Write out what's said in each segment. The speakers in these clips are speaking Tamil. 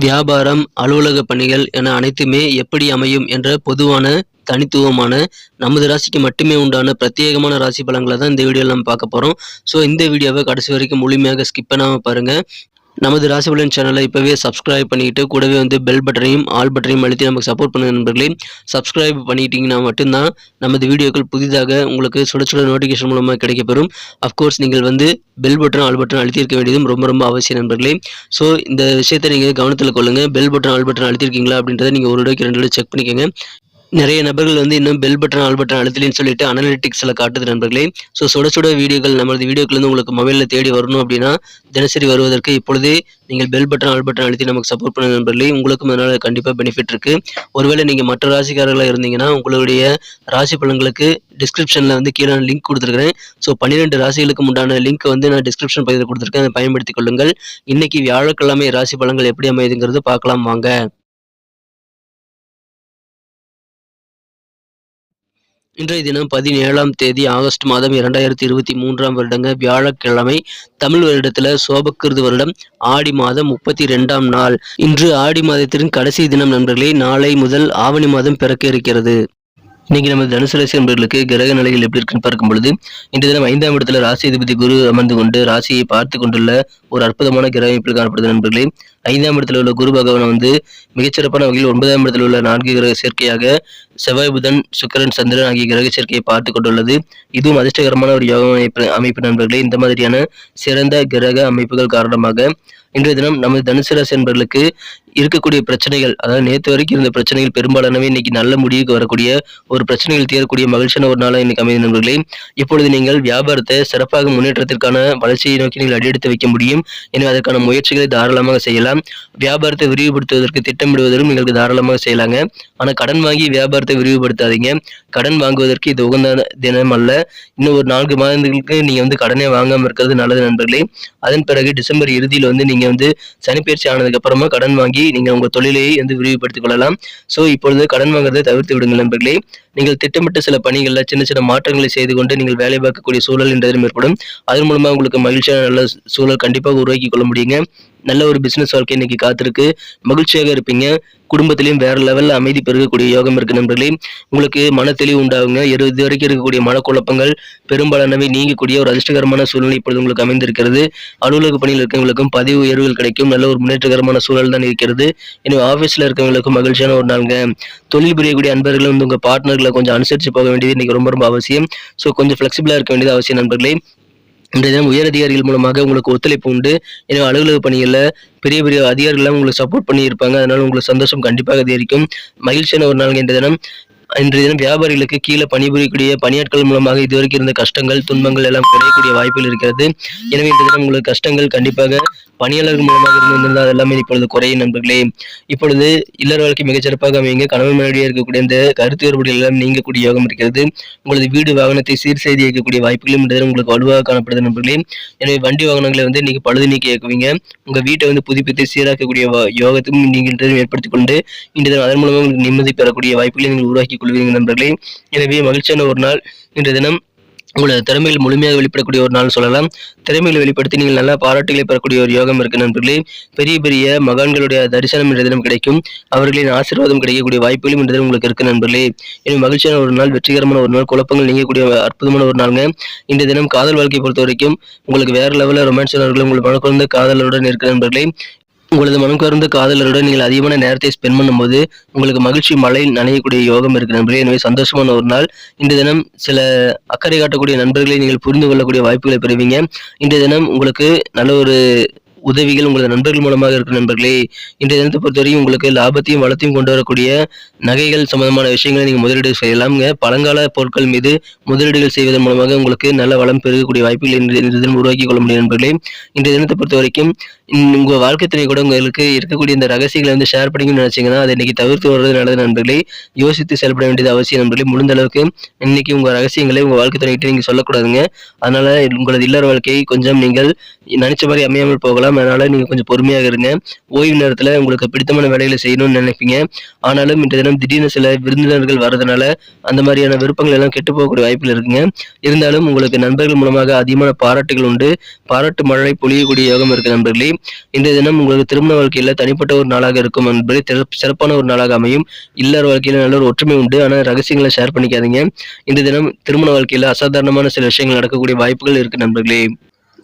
வியாபாரம் அலுவலக பணிகள் என அனைத்துமே எப்படி அமையும் என்ற பொதுவான தனித்துவமான நமது ராசிக்கு மட்டுமே உண்டான பிரத்யேகமான ராசி பலன்களை தான் இந்த வீடியோவில் நம்ம பார்க்க போகிறோம் ஸோ இந்த வீடியோவை கடைசி வரைக்கும் முழுமையாக ஸ்கிப் பண்ணாமல் பாருங்கள் நமது ராசிபலன் சேனலை இப்போவே சப்ஸ்கிரைப் பண்ணிக்கிட்டு கூடவே வந்து பெல் பட்டனையும் ஆல் பட்டனையும் அழுத்தி நமக்கு சப்போர்ட் பண்ணுங்க நண்பர்களே. சப்ஸ்கிரைப் பண்ணிக்கிட்டீங்கன்னா மட்டும்தான் நமது வீடியோக்கள் புதிதாக உங்களுக்கு சுட சுட நோட்டிஃபிகேஷன் மூலமாக கிடைக்கப்பெறும். அஃப்கோர்ஸ் நீங்கள் வந்து பெல் பட்டன் ஆல் பட்டன் அழுத்தியிருக்க வேண்டியதும் ரொம்ப ரொம்ப அவசியம் நண்பர்களே. ஸோ இந்த விஷயத்தை நீங்கள் கவனத்தில் கொள்ளுங்கள் பெல் பட்டன் ஆல் பட்டன் அழுத்திருக்கீங்களா அப்படின்றத நீங்கள் ஒரு தடவைக்கு ரெண்டு தடவை செக் பண்ணிக்கோங்க. நிறைய நபர்கள் வந்து இன்னும் பெல் பட்டன் ஆல் பட்டன் அழுத்தலின்னு சொல்லிட்டு அனலிட்டிக்ஸில் காட்டுது நண்பர்களே. ஸோ சுட சுட வீடியோக்கள் நமது வீடியோக்கள் வந்து உங்களுக்கு மொபைலில் தேடி வரணும் அப்படின்னா தினசரி வருவதற்கு இப்பொழுதே நீங்கள் பெல் பட்டன் ஆல் பட்டன் அழுத்தி நமக்கு சப்போர்ட் பண்ண நண்பர்களே. உங்களுக்கும் அதனால் கண்டிப்பாக பெனிஃபிட் இருக்குது ஒருவேளை நீங்கள் மற்ற ராசிக்காரர்களாக இருந்தீங்கன்னா உங்களுடைய ராசி பலன்களுக்கு டிஸ்கிரிப்ஷனில் வந்து கீழே நான் லிங்க் கொடுத்துருக்கிறேன். ஸோ பன்னிரெண்டு ராசிகளுக்கு உண்டான லிங்க் வந்து நான் டிஸ்கிரிப்ஷன் பகுதியில் கொடுத்துருக்கேன். அதை பயன்படுத்திக் கொள்ளுங்கள். இன்றைக்கி வியாழக்கிழமை ராசி பலன்கள் எப்படி அமையுதுங்கிறது பார்க்கலாம் வாங்க. இன்றைய தினம் பதினேழாம் தேதி ஆகஸ்ட் மாதம் இரண்டாயிரத்தி இருபத்தி மூன்றாம் வருடங்க வியாழக்கிழமை தமிழ் வருடத்துல சோபக்கிருது வருடம் ஆடி மாதம் முப்பத்தி ரெண்டாம் நாள். இன்று ஆடி மாதத்தின் கடைசி தினம் நண்பர்களே நாளை முதல் ஆவணி மாதம் பிறக்க இருக்கிறது. இன்னைக்கு நம்ம தனுசு ராசி நண்பர்களுக்கு கிரக நிலைகள் எப்படி இருக்குன்னு பார்க்கும் பொழுது இன்று தினம் ஐந்தாம் இடத்துல ராசி அதிபதி குரு அமர்ந்து கொண்டு ராசியை பார்த்து கொண்டுள்ள ஒரு அற்புதமான கிரக அமைப்பில் காணப்படுது நண்பர்களே? ஐந்தாம் இடத்துல உள்ள குரு பகவான் வந்து மிகச்சிறப்பான வகையில் ஒன்பதாம் இடத்துல உள்ள நான்கு கிரக சேர்க்கையாக செவ்வாய் புதன் சுக்கரன் சந்திரன் ஆகிய கிரக சேர்க்கையை பார்த்து கொண்டுள்ளது. இதுவும் அதிர்ஷ்டகரமான ஒரு யோக அமைப்பு அமைப்பு நண்பர்களே. இந்த மாதிரியான சிறந்த கிரக அமைப்புகள் காரணமாக இன்றைய தினம் நமது தனுசு ராசி என்பர்களுக்கு இருக்கக்கூடிய பிரச்சனைகள் அதாவது நேற்று வரைக்கும் இருந்த பிரச்சனைகள் பெரும்பாலானவை இன்னைக்கு நல்ல முடிவுக்கு வரக்கூடிய ஒரு பிரச்சனைகள் தீரக்கூடிய மகிழ்ச்சியான ஒரு நாளாக இன்னைக்கு அமைந்த நண்பர்களே. இப்பொழுது நீங்கள் வியாபாரத்தை சிறப்பாக முன்னேற்றத்திற்கான வளர்ச்சியை நோக்கி நீங்கள் அடியெடுத்து வைக்க முடியும். எனவே அதற்கான முயற்சிகளை தாராளமாக செய்யலாம். வியாபாரத்தை விரிவுபடுத்துவதற்கு திட்டமிடுவதற்கும் நீங்கள் தாராளமாக செய்யலாங்க. ஆனால் கடன் வாங்கி வியாபாரத்தை விரிவுபடுத்தாதீங்க. கடன் வாங்குவதற்கு இது உகந்த தினம் அல்ல. இன்னும் ஒரு நான்கு மாதங்களுக்கு நீங்கள் வந்து கடனே வாங்காமல் இருக்கிறது நல்லது நண்பர்களே. அதன் பிறகு டிசம்பர் இறுதியில் வந்து நீங்கள் வந்து சனிப்பயிற்சி ஆனதுக்கு அப்புறமா கடன் வாங்கி நீங்கள் உங்கள் தொழிலையை வந்து விரிவுபடுத்திக் கொள்ளலாம். ஸோ இப்பொழுது கடன் வாங்குறதை தவிர்த்து விடுங்கள் நண்பர்களே. நீங்கள் திட்டமிட்ட சில பணிகளில் சின்ன சின்ன மாற்றங்களை செய்து கொண்டு நீங்கள் வேலை பார்க்கக்கூடிய சூழல் என்றதும் ஏற்படும். அதன் மூலமாக உங்களுக்கு மகிழ்ச்சியான நல்ல சூழல் கண்டிப்பாக உருவாக்கி கொள்ள முடியுங்க. நல்ல ஒரு பிசினஸ் வாழ்க்கை இன்னைக்கு காத்திருக்கு. மகிழ்ச்சியாக இருப்பீங்க. குடும்பத்திலையும் வேற லெவலில் அமைதி பெருகக்கூடிய யோகம் இருக்கு நண்பர்களே. உங்களுக்கு மன தெளிவு உண்டாகுங்க. இது இது வரைக்கும் இருக்கக்கூடிய மனக்குழப்பங்கள் பெரும்பாலானவை நீங்கக்கூடிய ஒரு அதிர்ஷ்டகரமான சூழ்நிலை இப்பொழுது உங்களுக்கு அமைந்திருக்கிறது. அலுவலக பணியில் இருக்கவங்களுக்கும் பதிவு உயர்வுகள் கிடைக்கும். நல்ல ஒரு முன்னேற்றகரமான சூழல் தான் இருக்கிறது. எனவே ஆஃபீஸில் இருக்கவங்களுக்கும் மகிழ்ச்சியான ஒரு நாளுங்க. தொழில் புரியக்கூடிய அன்பர்கள் வந்து உங்கள் பார்ட்னர்களை கொஞ்சம் அனுசரித்து போக வேண்டியது இன்னைக்கு ரொம்ப ரொம்ப அவசியம். ஸோ கொஞ்சம் ஃப்ளெக்சிபிளாக இருக்க வேண்டியது அவசியம் நண்பர்களே. இன்றைய தினம் உயர் அதிகாரிகள் மூலமாக உங்களுக்கு ஒத்துழைப்பு உண்டு. எனவே அலுவலக பணிகளில் பெரிய பெரிய அதிகாரிகள்லாம் உங்களுக்கு சப்போர்ட் பண்ணியிருப்பாங்க. அதனால உங்களுக்கு சந்தோஷம் கண்டிப்பாக அதிகரிக்கும். மகிழ்ச்சியான ஒரு நாள் இன்றைய தினம். இன்றைய தினம் வியாபாரிகளுக்கு கீழே பணிபுரியக்கூடிய பணியாட்கள் மூலமாக இதுவரைக்கும் இருந்த கஷ்டங்கள் துன்பங்கள் எல்லாம் குறையக்கூடிய வாய்ப்புகள் இருக்கிறது. எனவே இன்றைய தினம் உங்களுக்கு கஷ்டங்கள் கண்டிப்பாக பணியாளர்கள் மூலமாக இருந்திருந்தால் அது எல்லாமே இப்பொழுது குறையும் நண்பர்களே. இப்பொழுது இல்லற வாழ்க்கை மிகச்சிறப்பாக அமைங்க கணவன் மனைவியாக இருக்கக்கூடிய இந்த கருத்து வேறுபாடுகள் எல்லாம் நீங்கக்கூடிய யோகம் இருக்கிறது. உங்களது வீடு வாகனத்தை சீர் செய்து இயக்கக்கூடிய வாய்ப்புகளும் இன்றைய தினம் உங்களுக்கு வலுவாக காணப்படுது நண்பர்களே. எனவே வண்டி வாகனங்களை வந்து இன்னைக்கு பழுது நீக்கி இயக்குவீங்க. உங்க வீட்டை வந்து புதுப்பித்து சீராக்கக்கூடிய யோகத்தையும் நீங்கள் ஏற்படுத்திக் கொண்டு இன்றைய அதன் மூலமாக உங்களுக்கு நிம்மதி பெறக்கூடிய வாய்ப்புகளை நீங்கள் உருவாக்கி கொள்வீர்கள் நண்பர்களே. எனவே மகிழ்ச்சியான ஒரு நாள் இன்றைய தினம். உங்களது திறமைகள் முழுமையாக வெளிப்படக்கூடிய ஒரு நாள் சொல்லலாம். திறமைகளை வெளிப்படுத்தி நீங்கள் நல்ல பாராட்டுகளை பெறக்கூடிய ஒரு யோகம் இருக்கு நண்பர்களே. பெரிய பெரிய மகான்களுடைய தரிசனம் என்ற தினம் கிடைக்கும். அவர்களின் ஆசீர்வாதம் கிடைக்கக்கூடிய வாய்ப்புகளும் என்ற தினம் உங்களுக்கு இருக்கு நண்பர்களே. எனவே மகிழ்ச்சியான ஒரு நாள் வெற்றிகரமான ஒரு நாள் குழப்பங்கள் நீங்கக்கூடிய அற்புதமான ஒரு நாளுங்க. இந்த தினம் காதல் வாழ்க்கையை பொறுத்த வரைக்கும் உங்களுக்கு வேற லெவலில் ரொமான்ஸ் உணர்வுகள் உங்கள் மனக்குழந்த காதலருடன் இருக்க நண்பர்களே. உங்களது மனம் கருந்த காதலருடன் நீங்கள் அதிகமான நேரத்தை ஸ்பெண்ட் பண்ணும்போது உங்களுக்கு மகிழ்ச்சி மழையில் நனையக்கூடிய யோகம் இருக்கு நண்பர்களே. எனவே சந்தோஷமான ஒரு நாள். இந்த தினம் சில அக்கறை காட்டக்கூடிய நண்பர்களை நீங்கள் புரிந்து கொள்ளக்கூடிய வாய்ப்புகளை பெறுவீங்க. இந்த தினம் உங்களுக்கு நல்ல ஒரு உதவிகள் உங்களது நண்பர்கள் மூலமாக இருக்கிற நண்பர்களே. இன்றைய தினத்தை பொறுத்தவரைக்கும் உங்களுக்கு லாபத்தையும் வளத்தையும் கொண்டு வரக்கூடிய நகைகள் சம்பந்தமான விஷயங்களை நீங்கள் முதலீடு செய்யலாம்ங்க. பழங்கால பொருட்கள் மீது முதலீடுகள் செய்வதன் மூலமாக உங்களுக்கு நல்ல வளம் பெருகக்கூடிய வாய்ப்புகள் இன்றைய தினம் உருவாக்கி கொள்ள முடியும் நண்பர்களே. இன்றைய தினத்தை பொறுத்த வரைக்கும் உங்க வாழ்க்கை துணை கூட உங்களுக்கு இருக்கக்கூடிய இந்த ரகசியங்களை வந்து ஷேர் பண்ணிக்கணும்னு நினைச்சீங்கன்னா அதை இன்னைக்கு தவிர்த்து வர்றது நல்லது நண்பர்களே. யோசித்து செயல்பட வேண்டியது அவசியம் நண்பர்களே. முடிந்த அளவுக்கு இன்னைக்கு உங்க ரகசியங்களை உங்க வாழ்க்கை துணைகிட்ட நீங்க சொல்லக்கூடாதுங்க. அதனால உங்களது இல்லற வாழ்க்கையை கொஞ்சம் நீங்கள் நினைச்ச மாதிரி அமையாமல் போகலாம். அதனால நீங்க கொஞ்சம் பொறுமையாக இருங்க. ஓய்வு நேரத்துல உங்களுக்கு பிடித்தமான வேலைகளை செய்யணும்னு நினைப்பீங்க. ஆனாலும் இன்றைய தினம் திடீர்னு சில விருந்தினர்கள் வர்றதுனால அந்த மாதிரியான விருப்பங்கள் எல்லாம் கெட்டு போகக்கூடிய வாய்ப்புகள் இருக்குங்க. இருந்தாலும் உங்களுக்கு நண்பர்கள் மூலமாக அதிகமான பாராட்டுகள் உண்டு. பாராட்டு மழை பொழியக்கூடிய யோகம் இருக்கு நண்பர்களே. இந்த தினம் உங்களுக்கு திருமண வாழ்க்கையில தனிப்பட்ட ஒரு நாளாக இருக்கும் என்பதை சிறப்பான ஒரு நாளாக அமையும். இல்லற வாழ்க்கையில நல்ல ஒரு ஒற்றுமை உண்டு. ஆனால் ரகசியங்களை ஷேர் பண்ணிக்காதீங்க. இந்த தினம் திருமண வாழ்க்கையில அசாதாரணமான சில விஷயங்கள் நடக்கக்கூடிய வாய்ப்புகள் இருக்கு நண்பர்களே.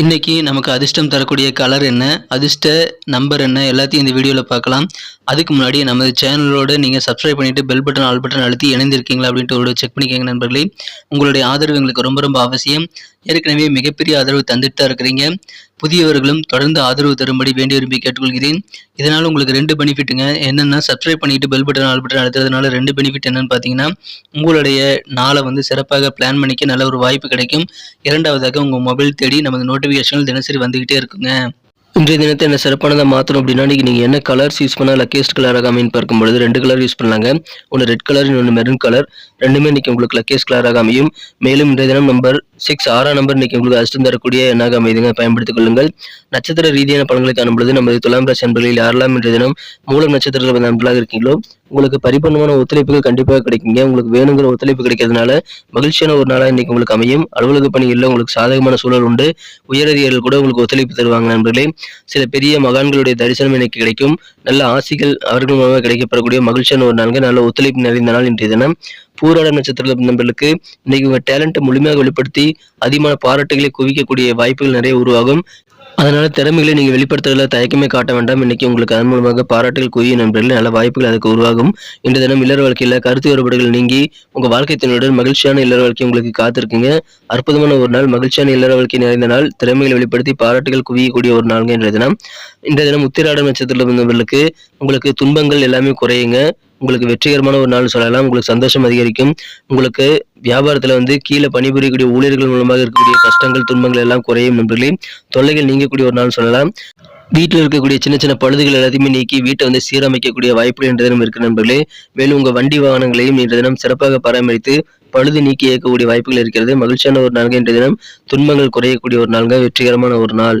இன்னைக்கு நமக்கு அதிர்ஷ்டம் தரக்கூடிய கலர் என்ன? அதிர்ஷ்ட நம்பர் என்ன? எல்லாத்தையும் இந்த வீடியோவில் பார்க்கலாம். அதுக்கு முன்னாடி நமது சேனலோட நீங்கள் சப்ஸ்கிரைப் பண்ணிட்டு பெல் பட்டன் ஆல் பட்டன் அழுத்தி இணைந்திருக்கீங்களா அப்படின்ட்டு ஒரு செக் பண்ணிக்கோங்க நண்பர்களே. உங்களுடைய ஆதரவு எங்களுக்கு ரொம்ப ரொம்ப அவசியம். ஏற்கனவே மிகப்பெரிய ஆதரவு தந்துட்டு தான் இருக்கிறீங்க. புதியவர்களும் தொடர்ந்து ஆதரவு தரும்படி வேண்டி விரும்பி கேட்டுக்கொள்கிறேன். இதனால் உங்களுக்கு ரெண்டு பெனிஃபிட்டுங்க. என்னென்னா சப்ஸ்கிரைப் பண்ணிட்டு பெல் பட்டன் ஆல் பட்டன் அழுத்துறதுனால ரெண்டு பெனிஃபிட் என்னன்னு பார்த்தீங்கன்னா உங்களுடைய நாளை வந்து சிறப்பாக பிளான் பண்ணிக்க நல்ல ஒரு வாய்ப்பு கிடைக்கும். இரண்டாவதாக உங்கள் மொபைல் தேடி நமது நோட்டிஃபிகேஷன்கள் தினசரி வந்துகிட்டே இருக்குங்க. இன்றைய தினத்தை என்ன சிறப்பானதாக மாற்றணும் அப்படின்னா நீங்கள் நீங்கள் என்ன கலர்ஸ் யூஸ் பண்ணால் லக்கேஸ்ட் கலராக அமைன்னு பார்க்கும்பொழுது ரெண்டு கலர் யூஸ் பண்ணலாங்க. ஒன்று ரெட் கலர் இன்னொன்று மெரூன் கலர் ரெண்டுமே இன்றைக்கி உங்களுக்கு லக்கேஸ்ட் கலராக அமையும் மேலும் இன்றைய தினம் நம்பர் சிக்ஸ் ஆறாம் நம்பர் இன்னைக்கு உங்களுக்கு அஷ்டம் தரக்கூடிய எண்ணாக அமைதிங்க பயன்படுத்திக் கொள்ளுங்கள். நட்சத்திர ரீதியான பலன்களை காணும்பொழுது நமது துலாம் ராசி அன்பர்களில் யாரெல்லாம் இன்றைய தினம் மூலம் நட்சத்திரத்தில் நண்பர்களாக இருக்கீங்களோ உங்களுக்கு பரிபூர்ணமான ஒத்துழைப்புகள் கண்டிப்பாக கிடைக்குங்க. உங்களுக்கு வேணுங்கிற ஒத்துழைப்பு கிடைக்கிறதுனால மகிழ்ச்சியான ஒரு நாளாக இன்னைக்கு உங்களுக்கு அமையும். அலுவலக பணிகளில் உங்களுக்கு சாதகமான சூழல் உண்டு. உயரதிகாரிகள் கூட உங்களுக்கு ஒத்துழைப்பு தருவாங்க நண்பர்களே. சில பெரிய மகான்களுடைய தரிசனம் இன்னைக்கு கிடைக்கும். நல்ல ஆசைகள் அவர்கள் மூலமாக கிடைக்கப்படக்கூடிய மகிழ்ச்சியான ஒரு நாள்கள் நல்ல ஒத்துழைப்பு நிறைந்த நாள் இன்றைய தினம். பூராட நட்சத்திர நண்பர்களுக்கு இன்னைக்கு உங்க டேலண்ட்டை முழுமையாக வெளிப்படுத்தி அதிகமான பாராட்டுகளை குவிக்கக்கூடிய வாய்ப்புகள் நிறைய உருவாகும். அதனால திறமைகளை நீங்க வெளிப்படுத்துறதுல தயக்கமே காட்ட வேண்டாம். இன்னைக்கு உங்களுக்கு அதன் மூலமாக பாராட்டுகள் குவிய நண்பர்கள் நல்ல வாய்ப்புகள் அதுக்கு உருவாகும். இந்த தினம் இல்லற வாழ்க்கையில கருத்து வேறுபாடுகள் நீங்கி உங்க வாழ்க்கை துணையுடன் மகிழ்ச்சியான இல்லற வாழ்க்கை உங்களுக்கு காத்திருக்குங்க. அற்புதமான ஒரு நாள் மகிழ்ச்சியான இல்லற வாழ்க்கை நிறைந்த நாள். திறமைகளை வெளிப்படுத்தி பாராட்டுகள் குவியக்கூடிய ஒரு நாள்ங்க இன்றைய தினம். இந்த தினம் உத்திராட நட்சத்திரத்தில் இருந்தவர்களுக்கு உங்களுக்கு துன்பங்கள் எல்லாமே குறையுங்க. உங்களுக்கு வெற்றிகரமான ஒரு நாள் சொல்லலாம். உங்களுக்கு சந்தோஷம் அதிகரிக்கும். உங்களுக்கு வியாபாரத்துல வந்து கீழே பணிபுரியக்கூடிய ஊழியர்கள் மூலமாக இருக்கக்கூடிய கஷ்டங்கள் துன்பங்கள் எல்லாம் குறையும் நண்பர்களே. தொல்லைகள் நீங்கக்கூடிய ஒரு நாள் சொல்லலாம். வீட்டில் இருக்கக்கூடிய சின்ன சின்ன பழுதுகள் எல்லாத்தையுமே நீக்கி வீட்டை வந்து சீரமைக்கக்கூடிய வாய்ப்புகள் என்ற தினம் இருக்கு நண்பர்களே. மேலும் உங்க வண்டி வாகனங்களையும் இன்ற தினம் சிறப்பாக பராமரித்து பழுது நீக்கி இயக்கக்கூடிய வாய்ப்புகள் இருக்கிறது. மகிழ்ச்சியான ஒரு நாள்கள் இன்றைய தினம். துன்பங்கள் குறையக்கூடிய ஒரு நாள்கள் வெற்றிகரமான ஒரு நாள்.